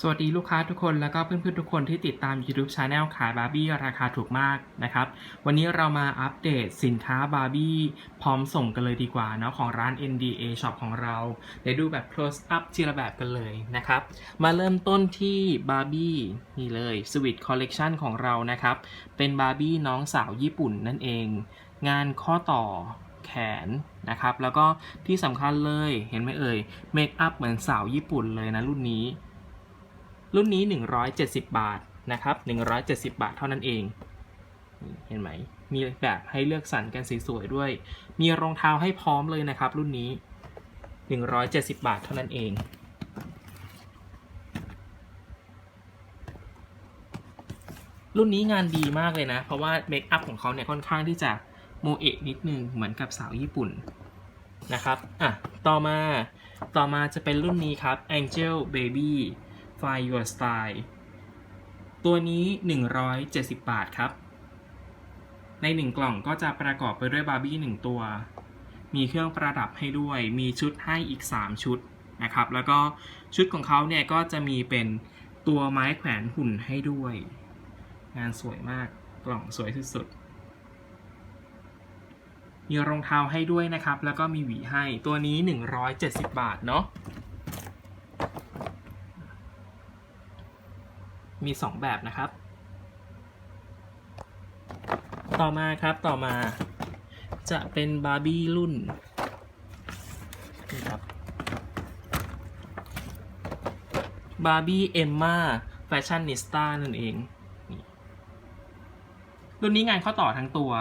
สวัสดีลูกค้าทุกคนแล้วก็เพื่อนๆทุกคนที่ติดตาม YouTube Channel ขายบาร์บี้ราคาถูกมากนะครับ วันนี้เรามาอัปเดตสินค้าบาร์บี้พร้อมส่งกันเลยดีกว่าเนาะของร้าน NDA Shop ของเราเดี๋ยวดูแบบ close up ทีละแบบกันเลยนะครับ มาเริ่มต้นที่บาร์บี้นี่เลย Sweet Collection ของเรานะครับ เป็นบาร์บี้น้องสาวญี่ปุ่นนั่นเอง งานข้อต่อแขนนะครับ แล้วก็ที่สำคัญเลยเห็นไหมเอ่ยเมคอัพเหมือนสาวญี่ปุ่นเลยนะรุ่นนี้ รุ่นนี้ 170 บาทนะครับ 170 บาทเท่านั้นเอง เห็นไหม มีแบบให้เลือกสรรกันสวยๆด้วย มีรองเท้าให้พร้อมเลยนะครับ รุ่นนี้ 170 บาทเท่านั้นเองรุ่นนี้งานดีมากเลยนะ เพราะว่าเมคอัพของเขาเนี่ยค่อนข้างที่จะโมเอะนิดนึงเหมือนกับสาวญี่ปุ่นนะครับ อะ ต่อมา ต่อมาจะเป็นรุ่นนี้ครับ Angel Baby Find Your Style ตัวนี้ 170 บาทครับ ใน 1 กล่องก็จะประกอบไปด้วยบาร์บี้ 1 ตัว มีเครื่องประดับให้ด้วย มีชุดให้อีก 3 ชุดนะครับ แล้วก็ชุดของเขาเนี่ยก็จะมีเป็นตัวไม้แขวนหุ่นให้ด้วย งานสวยมาก กล่องสวยสุดๆ มีรองเท้าให้ด้วยนะครับ แล้วก็มีหวีให้ ตัวนี้ 170 บาทเนาะ มี 2 แบบนะครับ ต่อมาครับต่อมาจะเป็นบาร์บี้รุ่นนี่ครับบาร์บี้เอมมาแฟชั่นนิสต้านั่นเองรุ่นนี้งานข้อต่อทั้งตัว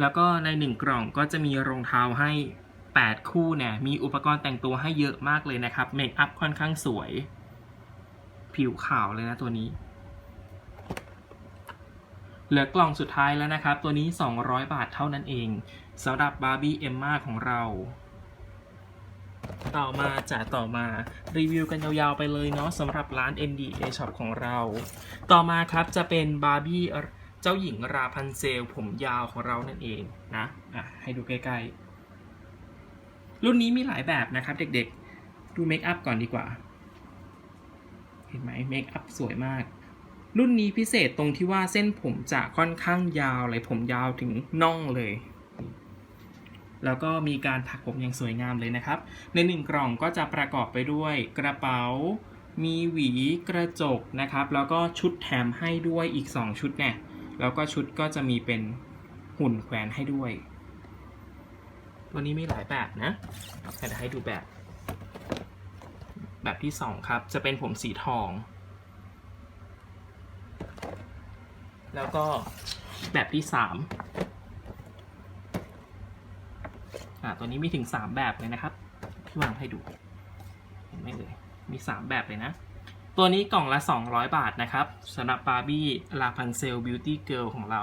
แล้วก็ในหนึ่งกล่องก็จะมีรองเท้าให้ 8 คู่เนี่ย มีอุปกรณ์แต่งตัวให้เยอะมากเลยนะครับ เมคอัพค่อนข้างสวย ผิวขาวเลยนะตัวนี้ เหลือกล่องสุดท้ายแล้วนะครับ ตัวนี้ 200 บาทเท่านั้นเองสำหรับบาร์บี้เอมมาของเรา ต่อมาจ่าต่อมารีวิวกันยาวๆไปเลยเนาะสำหรับร้าน NDA Shop ของเรา ต่อมาครับจะเป็นบาร์บี้เจ้าหญิงราพันเซล ผมยาวของเรานั่นเองนะอะให้ดูใกล้ๆรุ่นนี้มีหลายแบบนะครับเด็กๆ ดูเมคอัพก่อนดีกว่า ห็นไหมเมคอัพสวยมาก รุ่นนี้พิเศษตรงที่ว่าเส้นผมจะค่อนข้างยาวเลยผมยาวถึงน่องเลย แล้วก็มีการถักผมอย่างสวยงามเลยนะครับ ในหนึ่งกล่องก็จะประกอบไปด้วยกระเป๋า มีหวีกระจกนะครับ แล้วก็ชุดแถมให้ด้วยอีก 2 ชุดเนี่ยแล้วก็ชุดก็จะมีเป็นหุ่นแขวนให้ด้วย ตัวนี้มีหลายแบบนะเดี๋ยวให้ดูแบบ แบบที่ 2 ครับ จะเป็นผมสีทอง แล้วก็แบบที่3อ่าตัวนี้มีถึง 3 แบบเลยนะครับ พี่วางให้ดู เห็นไหมเลยมี 3 แบบเลยนะ ตัวนี้กล่องละ 200 บาทนะครับสำหรับบาร์บี้ลาพันเซลบิวตี้เกิลของเรา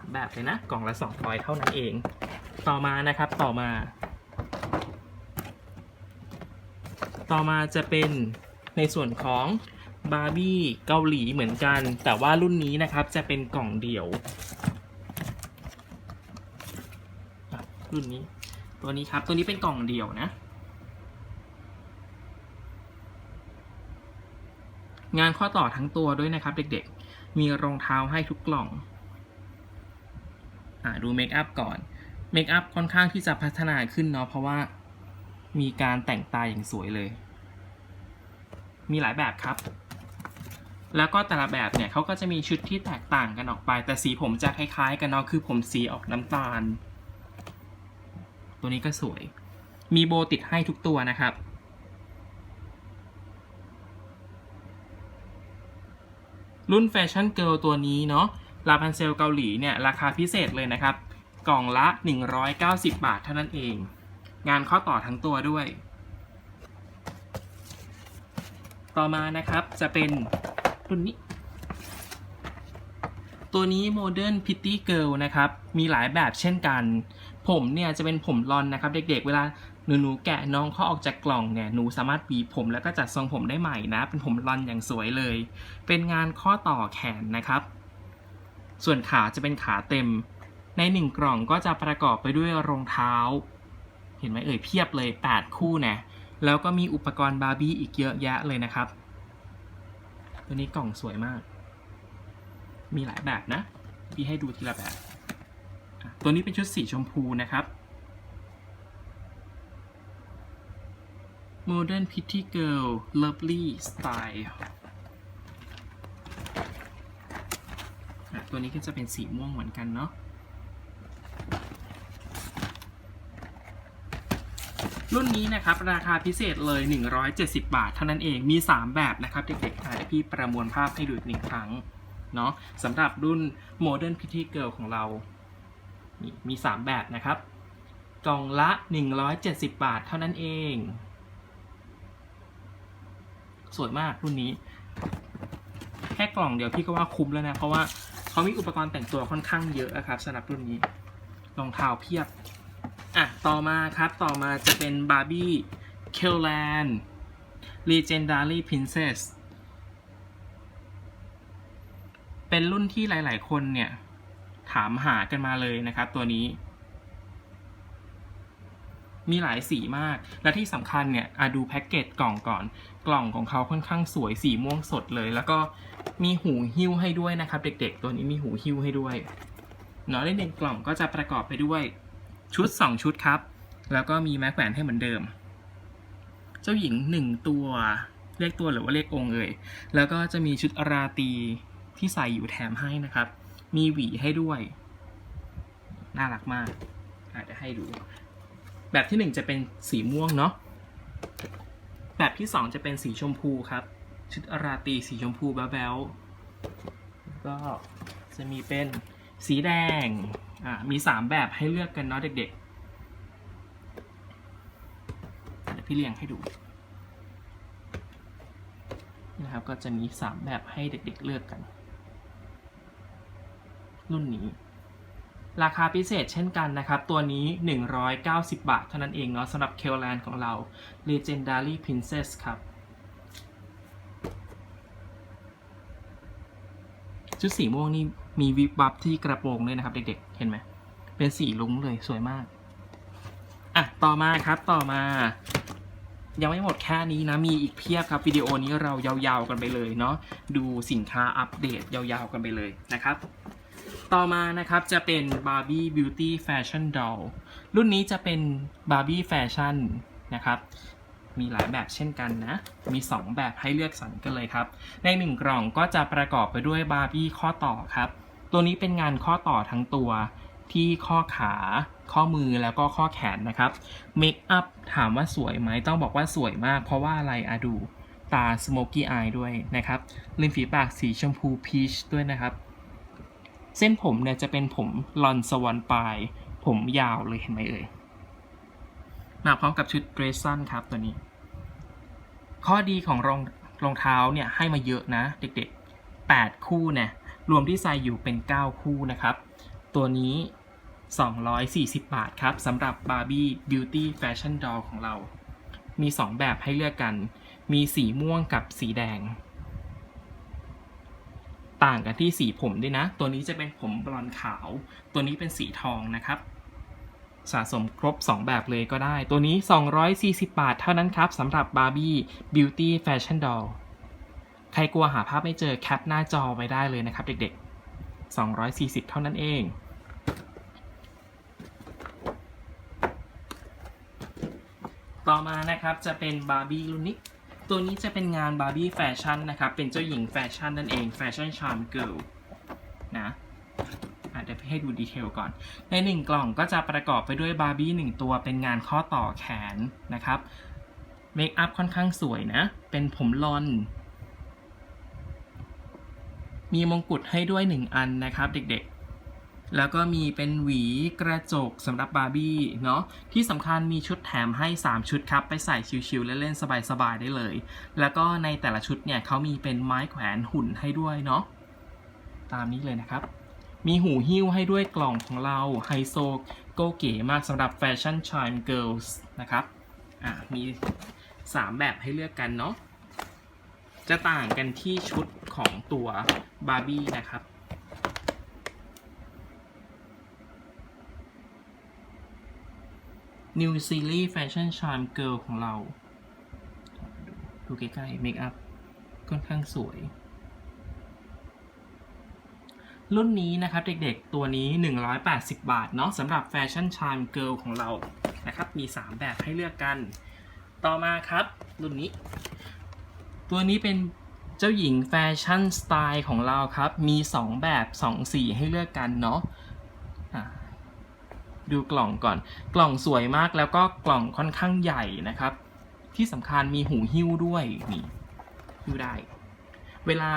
3แบบเลยนะ กล่องละ200เท่านั้นเอง ต่อมานะครับ ต่อมา ต่อมาจะเป็นในส่วนของบาร์บี้เกาหลีเหมือนกัน แต่ว่ารุ่นนี้นะครับจะเป็นกล่องเดี่ยว รุ่นนี้ ตัวนี้ครับตัวนี้เป็นกล่องเดี่ยวนะ งานข้อต่อทั้งตัวด้วยนะครับเด็กๆ มีรองเท้าให้ทุกกล่องอ่าดูเมคอัพก่อน เมคอัพค่อนข้างที่จะพัฒนาขึ้นเนาะเพราะว่า มีการแต่งตาอย่างสวยเลย มีหลายแบบครับ แล้วก็แต่ละแบบเนี่ยเขาก็จะมีชุดที่แตกต่างกันออกไป แต่สีผมจะคล้ายๆ กันเนาะคือผมสีออกน้ำตาล ตัวนี้ก็สวย มีโบติดให้ทุกตัวนะครับรุ่นแฟชั่นเกิลตัวนี้เนาะลาพันเซลเกาหลีเนี่ย ราคาพิเศษเลยนะครับ กล่องละ 190 บาทเท่านั้นเอง งานข้อต่อทั้งตัวด้วย ต่อมานะครับจะเป็นรุ่นนี้ ตัวนี้ Modern Pretty Girl นะครับ มีหลายแบบเช่นกัน ผมเนี่ยจะเป็นผมรอนนะครับ เด็กๆ เวลาหนูๆแกะน้องเขาออกจากกล่องเนี่ยหนูสามารถหวีผมแล้วก็จัดทรงผมได้ใหม่นะ เป็นผมรอนอย่างสวยเลย เป็นงานข้อต่อแขนนะครับ ส่วนขาจะเป็นขาเต็ม ในหนึ่งกล่องก็จะประกอบไปด้วยรองเท้า เห็นไหมเอ่ยเพียบเลย 8 คู่นะ แล้วก็มีอุปกรณ์บาร์บี้อีกเยอะแยะเลยนะครับ ตัวนี้กล่องสวยมาก มีหลายแบบนะ พี่ให้ดูทีละแบบ ตัวนี้เป็นชุดสีชมพูนะครับ Modern Pretty Girl Lovely Style ตัวนี้ก็จะเป็นสีม่วงเหมือนกันเนาะ รุ่นนี้นะครับราคาพิเศษเลย 170 บาท เท่านั้นเองมี 3 แบบนะครับเด็กๆอะเดี๋ยพี่ประมวลภาพให้ดูอีกหนึ่งครั้งเนาะสำหรับรุ่น Modern Pretty Girl ของเรามี 3 แบบนะครับ กล่องละ 170 บาทเท่านั้นเอง สวยมากรุ่นนี้ แค่กล่องเดียวพี่ก็ว่าคุ้มแล้วนะ เพราะว่าเขามีอุปกรณ์แต่งตัวค่อนข้างเยอะอะครับสำหรับรุ่นนี้รองเท้าเพียบ อะ ต่อมาครับ ต่อมาจะเป็นบาร์บี้เคลแลน Legendary Princess เป็นรุ่นที่หลาย ๆ คนเนี่ย ถามหากันมาเลยนะครับ ตัวนี้ มีหลายสีมาก และที่สำคัญเนี่ยอะดูแพ็กเกจกล่องก่อน กล่องของเขาค่อนข้างสวยสีม่วงสดเลย แล้วก็มีหูหิ้วให้ด้วยนะครับ เด็ก ๆ ตัวนี้มีหูหิ้วให้ด้วย เนาะในหนึ่งกล่องก็จะประกอบไปด้วย ชุด 2 ชุดครับ แล้วก็มีไม้แขวนให้เหมือนเดิม เจ้าหญิง 1 ตัวเรียกตัวหรือว่าเรียกองค์เอ่ยแล้วก็จะมีชุดราตรีที่ใส่อยู่แถมให้นะครับ มีหวีให้ด้วย น่ารักมากอาจจะให้ดู แบบที่ 1 จะเป็นสีม่วงเนาะแบบที่ 2 จะเป็นสีชมพูครับ ชุดราตรีสีชมพูแบ๊วๆก็จะมีเป็น สีแดงอ่ามี 3 แบบให้เลือกกันเนาะเด็กๆเดี๋ยวพี่เรียงให้ดูนะครับก็จะมี 3 แบบให้เด็กๆเลือกกัน รุ่นนี้ ราคาพิเศษเช่นกันนะครับ ตัวนี้ 190 บาทเท่านั้นเองเนาะสำหรับเคลแลนของเรา Legendary Princess ครับ ชุดสีม่วงนี่มีวิบวับที่กระโปรงด้วยนะครับ เด็กๆ เห็นไหม เป็นสีลุ้งเลยสวยมาก อะ ต่อมาครับต่อมา ยังไม่หมดแค่นี้นะ มีอีกเพียบครับวิดีโอนี้เรายาวๆกันไปเลยเนาะดูสินค้าอัปเดตยาวๆกันไปเลยนะครับ ต่อมานะครับจะเป็น Barbie Beauty Fashion Doll รุ่นนี้จะเป็น Barbie Fashion นะครับ มีหลายแบบเช่นกันนะ มี 2 แบบให้เลือกสรรกันเลยครับ ใน 1 กล่องก็จะประกอบไปด้วยบาร์บี้ข้อต่อครับ ตัวนี้เป็นงานข้อต่อทั้งตัวที่ข้อขา ข้อมือแล้วก็ข้อแขนนะครับเมคอัพถามว่าสวยไหมต้องบอกว่าสวยมาก เพราะว่าอะไรอะดูตา smoky eye ด้วยนะครับริมฝีปากสีชมพูพีชด้วยนะครับ เส้นผมเนี่ยจะเป็นผมลอนสวอนปลาย ผมยาวเลยเห็นไหมเอ่ย มาพร้อมกับชุดเดรสซันครับตัวนี้ ข้อดีของรองรองเท้าเนี่ยให้มาเยอะนะ เด็กๆ 8 คู่เนี่ยรวมที่ใส่อยู่เป็น 9 คู่นะครับ ตัวนี้ 240 บาทครับสำหรับ Barbie Beauty Fashion Doll ของเรา มี 2 แบบให้เลือกกัน มีสีม่วงกับสีแดง ต่างกันที่สีผมด้วยนะ ตัวนี้จะเป็นผมบลอนขาว ตัวนี้เป็นสีทองนะครับ สะสมครบ 2 แบบเลยก็ได้ ตัวนี้ 240 บาทเท่านั้นครับสำหรับ Barbie Beauty Fashion Doll ใครกลัวหาภาพไม่เจอแคปหน้าจอไว้ได้เลยนะครับเด็กๆ 240 เท่านั้นเอง ต่อมานะครับจะเป็น Barbie รุ่นนี้ตัวนี้จะเป็นงาน Barbie Fashion นะครับ เป็นเจ้าหญิงแฟชั่นนั่นเอง Fashion Charm Girl นะ ให้ดูดีเทลก่อน ในหนึ่งกล่องก็จะประกอบไปด้วยบาร์บี้หนึ่งตัวเป็นงานข้อต่อแขนนะครับเมคอัพค่อนข้างสวยนะ เป็นผมลอน มีมงกุฎให้ด้วย 1 อันนะครับเด็กๆ แล้วก็มีเป็นหวีกระจกสำหรับบาร์บี้เนาะที่สำคัญมีชุดแถมให้ 3 ชุดครับ ไปใส่ชิวๆเล่นๆสบายๆได้เลย แล้วก็ในแต่ละชุดเนี่ยเขามีเป็นไม้แขวนหุ่นให้ด้วยเนาะตามนี้เลยนะครับ มีหูหิ้วให้ด้วยกล่องของเราไฮโซโกเก๋มากสำหรับแฟชั่นชายเกิลส์นะครับอ่ามี 3 แบบให้เลือกกันเนาะจะต่างกันที่ชุดของตัวบาร์บี้นะครับ New Series Fashion Charm Girl ของเรา ดูใกล้ๆเมคอัพค่อนข้างสวย รุ่นนี้นะครับเด็กๆตัวนี้ 180 บาทเนาะสำหรับแฟชั่นชา m เกิลของเรานะครับมี 3 แบบให้เลือกกัน ต่อมาครับ รุ่นนี้ ตัวนี้เป็นเจ้าหญิงแฟชั่นสไตล์ของเราครับ มี 2 แบบ 2 สีให้เลือกกันเนาะอะดูกล่องก่อน กล่องสวยมากแล้วก็กล่องค่อนข้างใหญ่นะครับ ที่สำคัญมีหูหิ้วด้วยนี่หิ้วได้ เวลา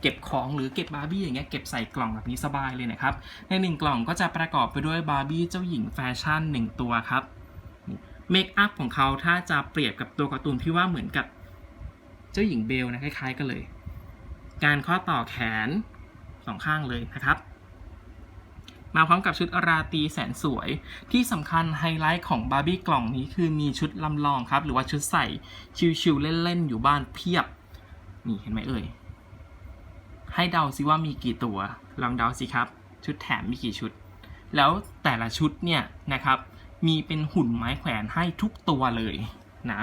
เก็บของหรือเก็บบาร์บี้อย่างเงี้ยเก็บใส่กล่องแบบนี้สบายเลยนะครับ ในหนึ่งกล่องก็จะประกอบไปด้วยบาร์บี้เจ้าหญิงแฟชั่นหนึ่งตัวครับเมคอัพของเขาถ้าจะเปรียบกับตัวการ์ตูนพี่ว่าเหมือนกับเจ้าหญิงเบลนะคล้ายๆกันเลย การข้อต่อแขนสองข้างเลยนะครับ มาพร้อมกับชุดราตรีแสนสวย ที่สำคัญไฮไลท์ของบาร์บี้กล่องนี้คือมีชุดลำลองครับ หรือว่าชุดใส่ชิวๆเล่นๆอยู่บ้านเพียบ นี่เห็นไหมเอ่ย ให้เดาซิว่ามีกี่ตัว ลองเดาสิครับ ชุดแถมมีกี่ชุด แล้วแต่ละชุดเนี่ยนะครับ มีเป็นหุ่นไม้แขวนให้ทุกตัวเลยนะ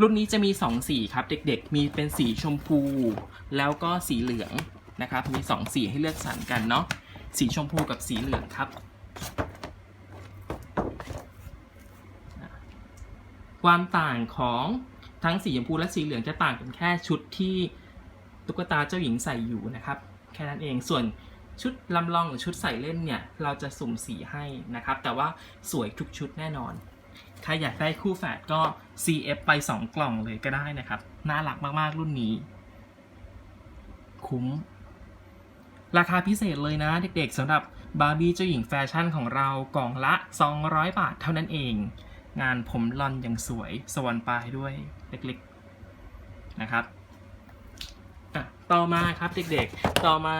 รุ่นนี้จะมี 2 สีครับ เด็กๆ มีเป็นสีชมพู แล้วก็สีเหลืองนะครับ มี 2 สีให้เลือกสรรกันเนาะ สีชมพูกับสีเหลืองครับ ความต่างของทั้งสีชมพูและสีเหลืองจะต่างกันแค่ชุดที่ ตุ๊กตาเจ้าหญิงใส่อยู่นะครับ แค่นั้นเองส่วนชุดลำลองหรือชุดใส่เล่นเนี่ย เราจะสุ่มสีให้นะครับ แต่ว่าสวยทุกชุดแน่นอนใครอยากได้คู่แฝดก็ CF ไป 2 กล่องเลยก็ได้นะครับ น่ารักมากๆรุ่นนี้ คุ้ม ราคาพิเศษเลยนะเด็กๆสำหรับบาร์บี้เจ้าหญิงแฟชั่นของเรากล่องละ 200 บาทเท่านั้นเอง งานผมลอนอย่างสวยสวรรค์ปลายด้วยเล็กๆนะครับ ต่อมาครับเด็กๆ ต่อมา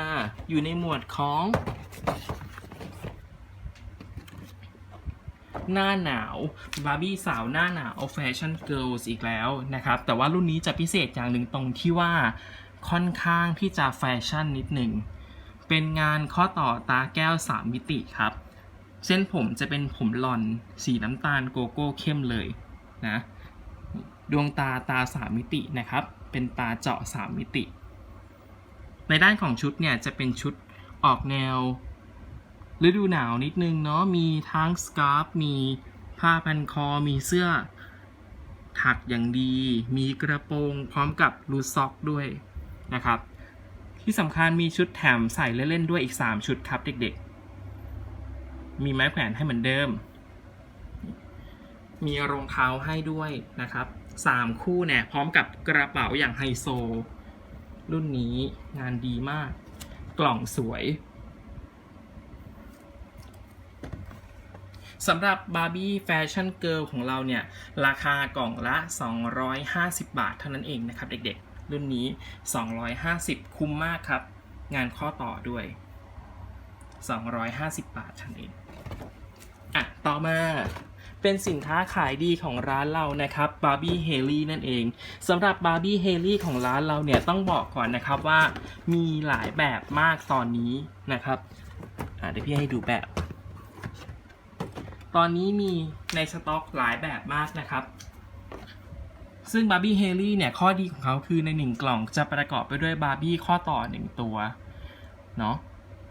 อยู่ในหมวดของ หน้าหนาวบาร์บี้สาวหน้าหนาวแฟชั่นเกิลส์อีกแล้วนะครับ แต่ว่ารุ่นนี้จะพิเศษอย่างหนึ่งตรงที่ว่าค่อนข้างที่จะแฟชั่นนิดหนึ่ง เป็นงานข้อต่อตาแก้ว 3 มิติครับ เส้นผมจะเป็นผมหลอนสีน้ำตาลโกโก้เข้มเลยนะ ดวงตาตา 3 มิตินะครับ เป็นตาเจาะ 3 มิติ ในด้านของชุดเนี่ยจะเป็นชุดออกแนวฤดูหนาวนิดนึงเนาะมีทั้งสการ์ฟมีผ้าพันคอมีเสื้อถักอย่างดี มีกระโปรงพร้อมกับรูซ็อกด้วยนะครับ ที่สำคัญมีชุดแถมใส่เล่นๆด้วยอีก 3 ชุดครับเด็กๆ มีไม้แขวนให้เหมือนเดิม มีรองเท้าให้ด้วยนะครับ 3 คู่เนี่ยพร้อมกับกระเป๋าอย่างไฮโซ รุ่นนี้งานดีมาก กล่องสวยสำหรับบาร์บี้แฟชั่นเกิลของเราเนี่ย ราคากล่องละ 250 บาทเท่านั้นเองนะครับเด็กๆ รุ่นนี้ 250 คุ้มมากครับ งานข้อต่อด้วย 250 บาทเท่านั้นเอง อะ ต่อมา เป็นสินค้าขายดีของร้านเรานะครับ Barbie Haley นั่นเองสำหรับ Barbie Haley ของร้านเราเนี่ยต้องบอกก่อนนะครับว่ามีหลายแบบมากตอนนี้นะครับเดี๋ยวพี่ให้ดูแบบ ตอนนี้มีในสต็อกหลายแบบมากนะครับซึ่ง Barbie Haley เนี่ยข้อดีของเขาคือใน 1 กล่องจะประกอบไปด้วย Barbie ข้อต่อ 1 ตัวเนาะ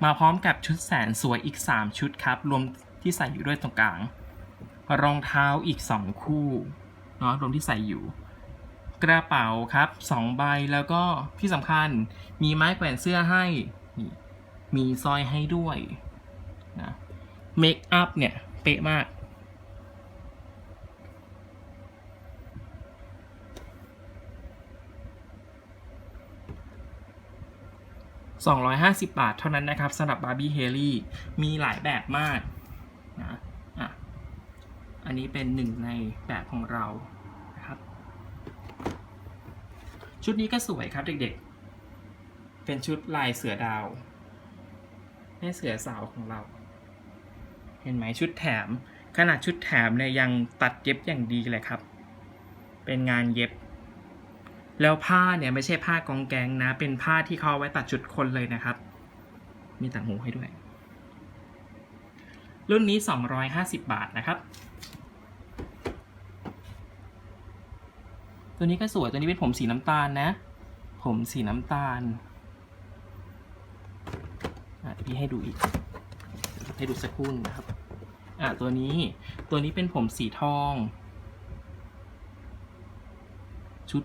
มาพร้อมกับชุดแสนสวยอีก 3 ชุดครับ รวมที่ใส่อยู่ด้วยตรงกลาง รองเท้าอีก 2 คู่เนาะรวมที่ใส่อยู่ กระเป๋าครับ2ใบแล้วก็ที่สำคัญมีไม้แขวนเสื้อให้มีสร้อยให้ด้วยนะเมคอัพเนี่ย เป๊ะมาก 250 บาทเท่านั้นนะครับสำหรับบาร์บี้เฮลี่มีหลายแบบมากนะ อันนี้เป็นหนึ่งในแบบของเรานะครับ ชุดนี้ก็สวยครับเด็กๆ เป็นชุดลายเสือดาวแม่เสือสาวของเรา เห็นไหมชุดแถม ขนาดชุดแถมเนี่ยยังตัดเย็บอย่างดีเลยครับ เป็นงานเย็บ แล้วผ้าเนี่ยไม่ใช่ผ้ากองแกงนะ เป็นผ้าที่เขาเอาไว้ตัดชุดคนเลยนะครับ มีต่างหูให้ด้วยรุ่นนี้ 250 บาทนะครับ ตัวนี้ก็สวย ตัวนี้เป็นผมสีน้ำตาลนะ ผมสีน้ำตาลอะพี่ให้ดูอีก ให้ดูสักครู่นึงนะครับ อะตัวนี้ ตัวนี้เป็นผมสีทอง ชุด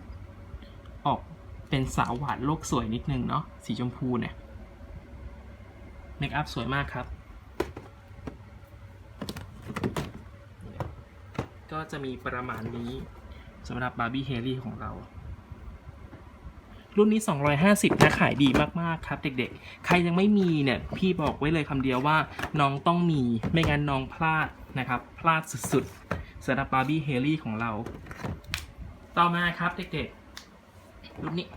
ออกเป็นสาวหวานโลกสวยนิดนึงเนาะ สีชมพูเนี่ย เมคอัพสวยมากครับ ก็จะมีประมาณนี้ สำหรับบาร์บี้เฮลี่ของเรารุ่นนี้ 250 นะขายดีมาก ๆ ครับ เด็กๆ ใครยังไม่มีเนี่ย พี่บอกไว้เลยคำเดียวว่าน้องต้องมีไม่งั้นน้องพลาดนะครับ พลาดสุดๆสำหรับบาร์บี้เฮลี่ของเรา ต่อมาครับเด็กๆ รุ่นนี้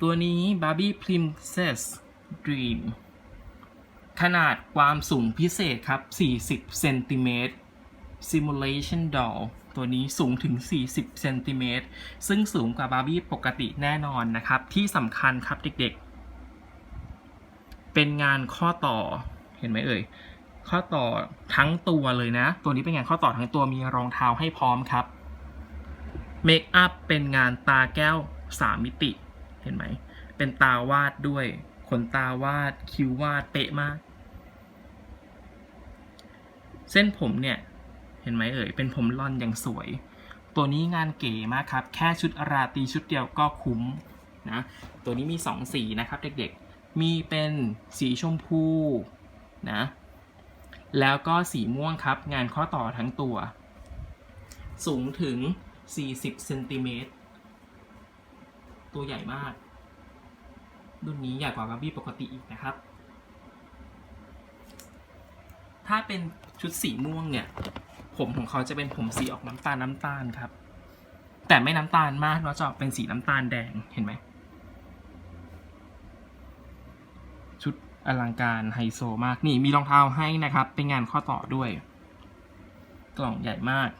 ตัวนี้ Barbie Princess Dream ขนาดความสูงพิเศษครับ 40 เซนติเมตร Simulation Doll ตัวนี้สูงถึง 40 เซนติเมตร ซึ่งสูงกว่าบาร์บี้ปกติแน่นอนนะครับ ที่สำคัญครับเด็กๆ เป็นงานข้อต่อ เห็นไหมเอ่ย ข้อต่อทั้งตัวเลยนะ ตัวนี้เป็นงานข้อต่อทั้งตัวมีรองเท้าให้พร้อมครับ เมคอัพเป็นงานตาแก้ว 3 มิติ เห็นไหม เป็นตาวาดด้วย ขนตาวาด คิ้ววาด เป๊ะมาก เส้นผมเนี่ย เห็นไหมเอ่ย เป็นผมลอนอย่างสวย ตัวนี้งานเก๋มากครับ แค่ชุดราตรีชุดเดียวก็คุ้มนะ ตัวนี้มี 2 สีนะครับเด็กๆ มีเป็นสีชมพูนะ แล้วก็สีม่วงครับ งานข้อต่อทั้งตัว สูงถึง 40เซนติเมตร ตัวใหญ่มาก รุ่นนี้ใหญ่กว่าบาร์บี้ปกติอีกนะครับถ้าเป็นชุดสีม่วงเนี่ย ผมของเขาจะเป็นผมสีออกน้ำตาลน้ำตาลครับ แต่ไม่น้ำตาลมากเนาะจะออกเป็นสีน้ำตาลแดงเห็นไหมชุดอลังการไฮโซมากนี่มีรองเท้าให้นะครับ เป็นงานข้อต่อด้วย กล่องใหญ่มาก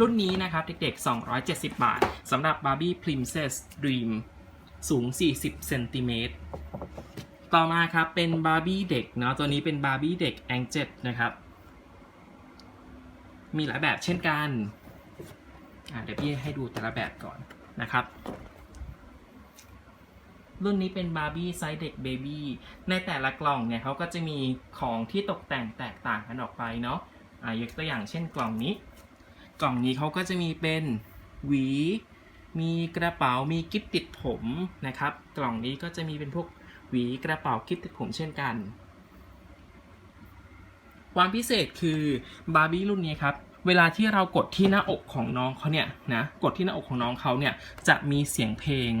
รุ่นนี้นะครับเด็กๆ 270 บาทสำหรับ Barbie Princess Dream สูง 40 เซนติเมตร ต่อมาครับเป็นบาร์บี้เด็กเนาะตัวนี้เป็นบาร์บี้เด็กแองเจิลนะครับ มีหลายแบบเช่นกันเดี๋ยวพี่ให้ดูแต่ละแบบก่อนนะครับ รุ่นนี้เป็นบาร์บี้ไซส์เด็กเบบี้ในแต่ละกล่องเนี่ยเขาก็จะมีของที่ตกแต่งแตกต่างกันออกไปเนาะอะยกตัวอย่างเช่นกล่องนี้ กล่องนี้เขาก็จะมีเป็นหวี มีกระเป๋ามีกิ๊บติดผมนะครับ กล่องนี้ก็จะมีเป็นพวก หวีกระเป๋าคลิปติดผมเช่นกัน ความพิเศษคือบาร์บี้รุ่นนี้ครับเวลาที่เรากดที่หน้าอกของน้องเขาเนี่ยนะกดที่หน้าอกของน้องเขาเนี่ยจะมีเสียงเพลง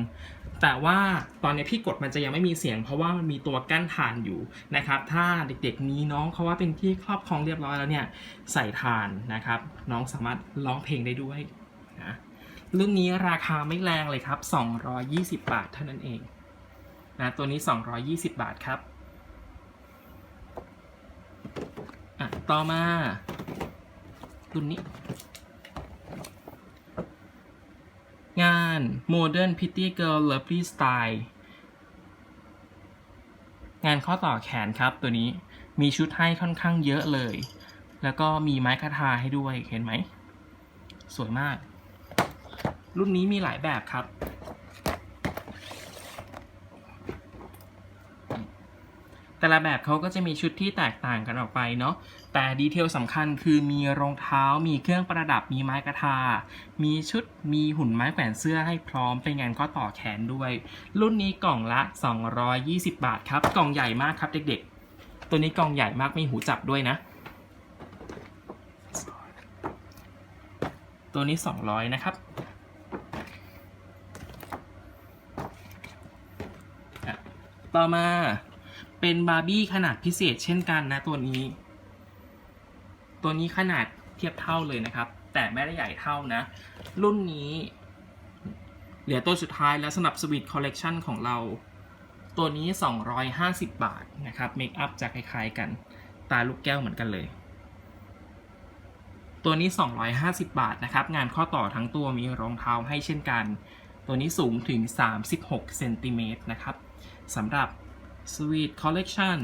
แต่ว่าตอนนี้พี่กดมันจะยังไม่มีเสียง เพราะว่ามันมีตัวกั้นฐานอยู่นะครับ ถ้าเด็กๆมีน้องเขาว่าเป็นที่ครอบครองเรียบร้อยแล้วเนี่ยใส่ฐานนะครับ น้องสามารถร้องเพลงได้ด้วยนะรุ่นนี้ราคาไม่แรงเลยครับ 220 บาทเท่านั้นเอง นะตัวนี้ 220 บาทครับอะต่อมารุ่นนี้ งาน Modern Pretty Girl Lovely Style งานข้อต่อแขนครับตัวนี้มีชุดให้ค่อนข้างเยอะเลย แล้วก็มีไม้คาทาให้ด้วยเห็นไหม สวยมาก รุ่นนี้มีหลายแบบครับ แต่ละแบบเขาก็จะมีชุดที่แตกต่างกันออกไปเนาะ แต่ดีเทลสำคัญคือมีรองเท้า มีเครื่องประดับ มีไม้กระทา มีชุด มีหุ่นไม้แขวนเสื้อให้พร้อมเป็นงานข้อต่อแขนด้วย รุ่นนี้กล่องละ 220 บาทครับ กล่องใหญ่มากครับเด็กๆ ตัวนี้กล่องใหญ่มากมีหูจับด้วยนะ ตัวนี้ 200 นะครับอะต่อมา เป็นบาร์บี้ขนาดพิเศษเช่นกันนะตัวนี้ ตัวนี้ขนาดเทียบเท่าเลยนะครับ แต่ไม่ได้ใหญ่เท่านะ รุ่นนี้เหลือตัวสุดท้ายแล้วสำหรับสวีทคอลเลกชันของเรา ตัวนี้ 250 บาทนะครับเมคอัพจะคล้ายๆกัน ตาลูกแก้วเหมือนกันเลย ตัวนี้ 250 บาทนะครับ งานข้อต่อทั้งตัวมีรองเท้าให้เช่นกัน ตัวนี้สูงถึง 36เซนติเมตรนะครับสำหรับ Sweet Collection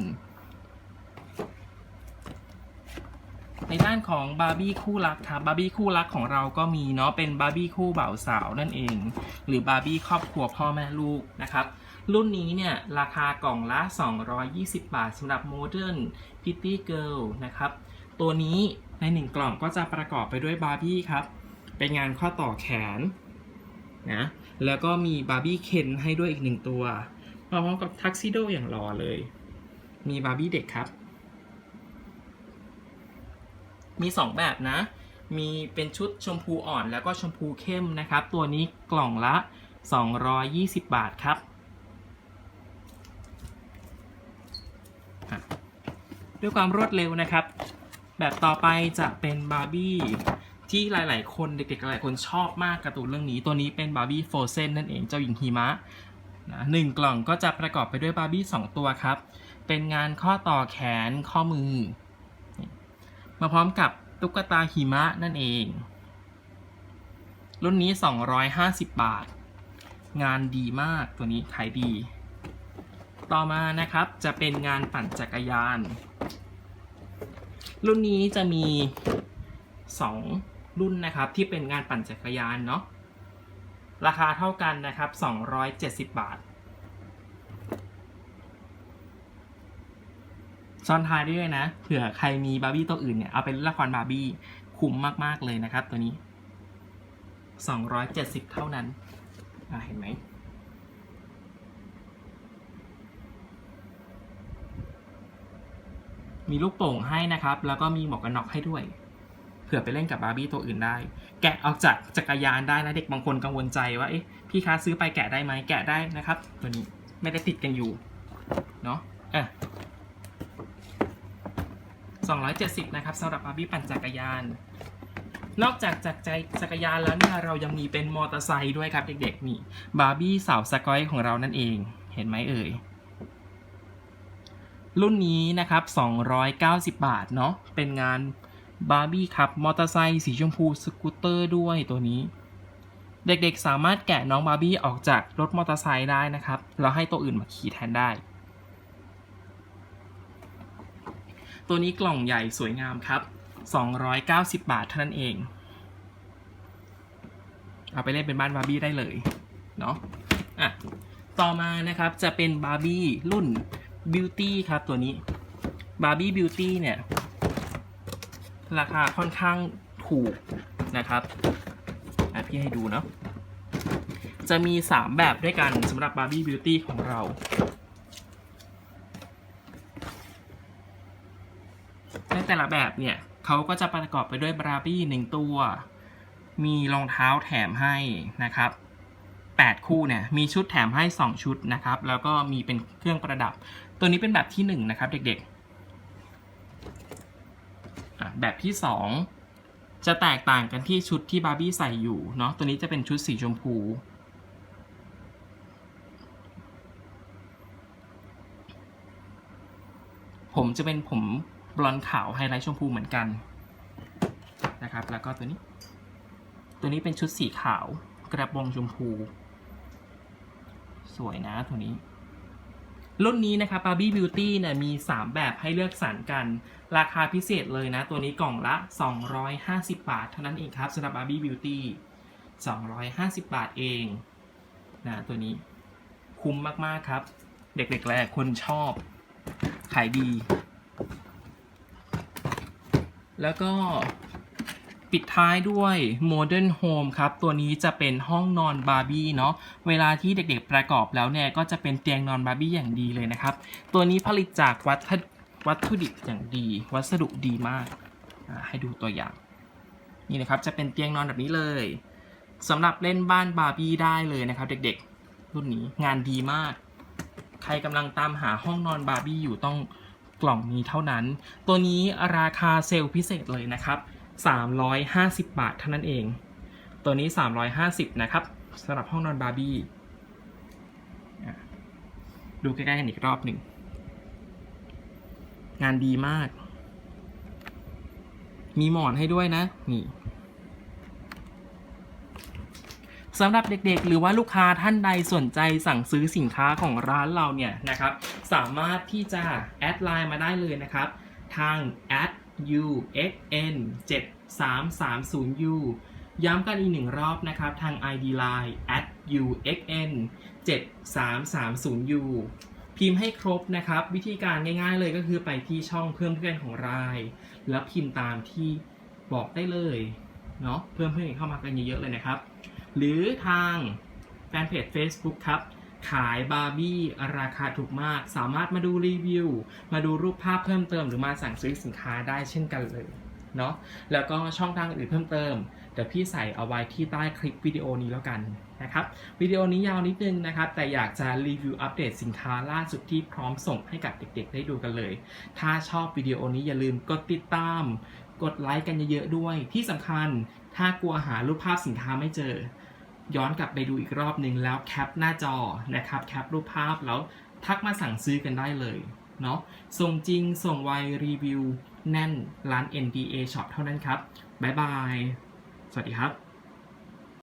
ในด้านของบาร์บี้คู่รักครับบาร์บี้คู่รักของเราก็มีเนาะเป็นบาร์บี้คู่บ่าวสาวนั่นเอง หรือบาร์บี้ครอบครัวพ่อแม่ลูกนะครับ รุ่นนี้เนี่ยราคากล่องละ 220 บาทสำหรับ Modern Pretty Girl นะครับ ตัวนี้ใน 1 กล่องก็จะประกอบไปด้วยบาร์บี้ครับ เป็นงานข้อต่อแขนนะแล้วก็มีบาร์บี้เคนให้ด้วยอีกหนึ่งตัว มาพร้อมกับทักซิโดอย่างหล่อเลย มีบาร์บี้เด็กครับ มี 2 แบบนะ มีเป็นชุดชมพูอ่อนแล้วก็ชมพูเข้มนะครับ ตัวนี้กล่องละ 220 บาทครับด้วยความรวดเร็วนะครับ แบบต่อไปจะเป็นบาร์บี้ที่หลาย ๆ คนเด็ก ๆ หลายคนชอบมากการ์ตูนเรื่องนี้ ตัวนี้เป็นบาร์บี้โฟเซนนั่นเองเจ้าหญิงหิมะ นะหนึ่งกล่องก็จะประกอบไปด้วยบาร์บี้สองตัวครับ เป็นงานข้อต่อแขนข้อมือ มาพร้อมกับตุ๊กตาหิมะนั่นเอง รุ่นนี้ 250 บาท งานดีมากตัวนี้ขายดี ต่อมานะครับจะเป็นงานปั่นจักรยาน รุ่นนี้จะมี 2 รุ่นนะครับที่เป็นงานปั่นจักรยานเนาะ ราคาเท่ากันนะครับ 270 บาทซ่อนท้ายได้วยนะ เผื่อใครมีบาร์บี้ตัวอื่นเนี่ย เอาเป็นละครบาร์บี้คุ้มมากๆเลยนะครับตัวนี้ 270 เท่านั้น เห็นไหมมีลูกโป่งให้นะครับ แล้วก็มีหมวกกันน็อกให้ด้วย เผื่อไปเล่นกับบาร์บี้ตัวอื่นได้ แกะออกจากจักรยานได้นะเด็กบางคนกังวลใจว่าเอ๊ะพี่คะซื้อไปแกะได้ไหมแกะได้นะครับ ตัวนี้ไม่ได้ติดกันอยู่เนาะอะ270 นะครับสำหรับบาร์บี้ปั่นจักรยาน นอกจากจักรจักรยานแล้วเนี่ยเรายังมีเป็นมอเตอร์ไซค์ด้วยครับเด็กๆนี่บาร์บี้สาวสกอยของเรานั่นเองเห็นไหมเอ่ยรุ่นนี้นะครับ 290 บาท เนาะ เป็นงาน บาร์บี้ครับ มอเตอร์ไซค์สีชมพูสกูตเตอร์ด้วยตัวนี้ เด็กๆสามารถแกะน้องบาร์บี้ออกจากรถมอเตอร์ไซค์ได้นะครับ แล้วให้ตัวอื่นมาขี่แทนได้ ตัวนี้กล่องใหญ่สวยงามครับ 290 บาทเท่านั้นเอง เอาไปเล่นเป็นบ้านบาร์บี้ได้เลย เนาะอะต่อมานะครับจะเป็นบาร์บี้รุ่น Beauty ครับตัวนี้ Barbie Beauty เนี่ย ราคาค่อนข้างถูกนะครับพี่ให้ดูเนาะจะมี 3 แบบด้วยกันสำหรับ Barbie Beauty ของเรา ในแต่ละแบบเนี่ยเขาก็จะประกอบไปด้วยบราบี้หนึ่งตัว มีรองเท้าแถมให้นะครับ 8 คู่เนี่ยมีชุดแถมให้ 2 ชุดนะครับ แล้วก็มีเป็นเครื่องประดับ ตัวนี้เป็นแบบที่ 1 นะครับเด็กๆ แบบที่ 2 จะแตกต่างกันที่ชุดที่บาร์บี้ใส่อยู่เนาะตัวนี้จะเป็นชุดสีชมพู ผมจะเป็นผมบลอนด์ขาวไฮไลท์ชมพูเหมือนกันนะครับ แล้วก็ตัวนี้ ตัวนี้เป็นชุดสีขาวกระโปรงชมพู สวยนะตัวนี้ รุ่นนี้นะครับ Barbie Beauty เนี่ยมี 3 แบบให้เลือกสรรกัน ราคาพิเศษเลยนะ ตัวนี้กล่องละ 250 บาท เท่านั้นเองครับสำหรับ Barbie Beauty 250 บาทเองนะตัวนี้คุ้มมาก ๆ ครับ เด็กๆหลายคนชอบ ขายดี แล้วก็ ปิดท้ายด้วย Modern Home ครับ ตัวนี้จะเป็นห้องนอนบาร์บี้เนาะเวลาที่เด็กๆประกอบแล้วเนี่ย ก็จะเป็นเตียงนอนบาร์บี้อย่างดีเลยนะครับ ตัวนี้ผลิตจากวัตถุวัตถุดิบอย่างดี วัสดุดีมาก ให้ดูตัวอย่าง นี่นะครับจะเป็นเตียงนอนแบบนี้เลยสำหรับเล่นบ้านบาร์บี้ได้เลยนะครับ เด็กๆ รุ่นนี้งานดีมาก ใครกำลังตามหาห้องนอนบาร์บี้อยู่ต้องกล่องนี้เท่านั้น ตัวนี้ราคาเซลล์พิเศษเลยนะครับ 350 บาทเท่านั้นเอง ตัวนี้ 350 นะครับสำหรับห้องนอนบาร์บี้ ดูใกล้ๆกันอีกรอบหนึ่ง งานดีมาก มีหมอนให้ด้วยนะ นี่สำหรับเด็กๆ หรือว่าลูกค้าท่านใดสนใจสั่งซื้อสินค้าของร้านเราเนี่ยนะครับ สามารถที่จะแอดไลน์มาได้เลยนะครับ ทาง at u x n 7330 u ย้ำกันอีกหนึ่งรอบนะครับ ทาง ID Line at u x n 7330 u พิมพ์ให้ครบนะครับ วิธีการง่ายๆเลยก็คือไปที่ช่องเพื่อนเพื่อนของราย แล้วพิมพ์ตามที่บอกได้เลยเนาะเพิ่มเพื่อนเข้ามากันเยอะๆเลยนะครับ หรือทางแฟนเพจ Facebook ครับ ขายบาร์บี้ราคาถูกมาก สามารถมาดูรีวิว มาดูรูปภาพเพิ่มเติมหรือมาสั่งซื้อสินค้าได้เช่นกันเลยเนาะแล้วก็ช่องทางอื่นเพิ่มเติม เดี๋ยวพี่ใส่เอาไว้ที่ใต้คลิปวิดีโอนี้แล้วกันนะครับวิดีโอนี้ยาวนิดนึงนะครับ แต่อยากจะรีวิวอัปเดตสินค้าล่าสุดที่พร้อมส่งให้กับเด็กๆ ได้ดูกันเลย ถ้าชอบวิดีโอนี้อย่าลืมกดติดตาม กดไลค์กันเยอะๆด้วยที่สำคัญ ถ้ากลัวหารูปภาพสินค้าไม่เจอ ย้อนกลับไปดูอีกรอบหนึ่งแล้วแคปหน้าจอนะครับแคปรูปภาพแล้วทักมาสั่งซื้อกันได้เลยเนาะส่งจริงส่งไวรีวิว แน่นร้าน NDA Shop เท่านั้นครับ บ๊ายบาย สวัสดีครับ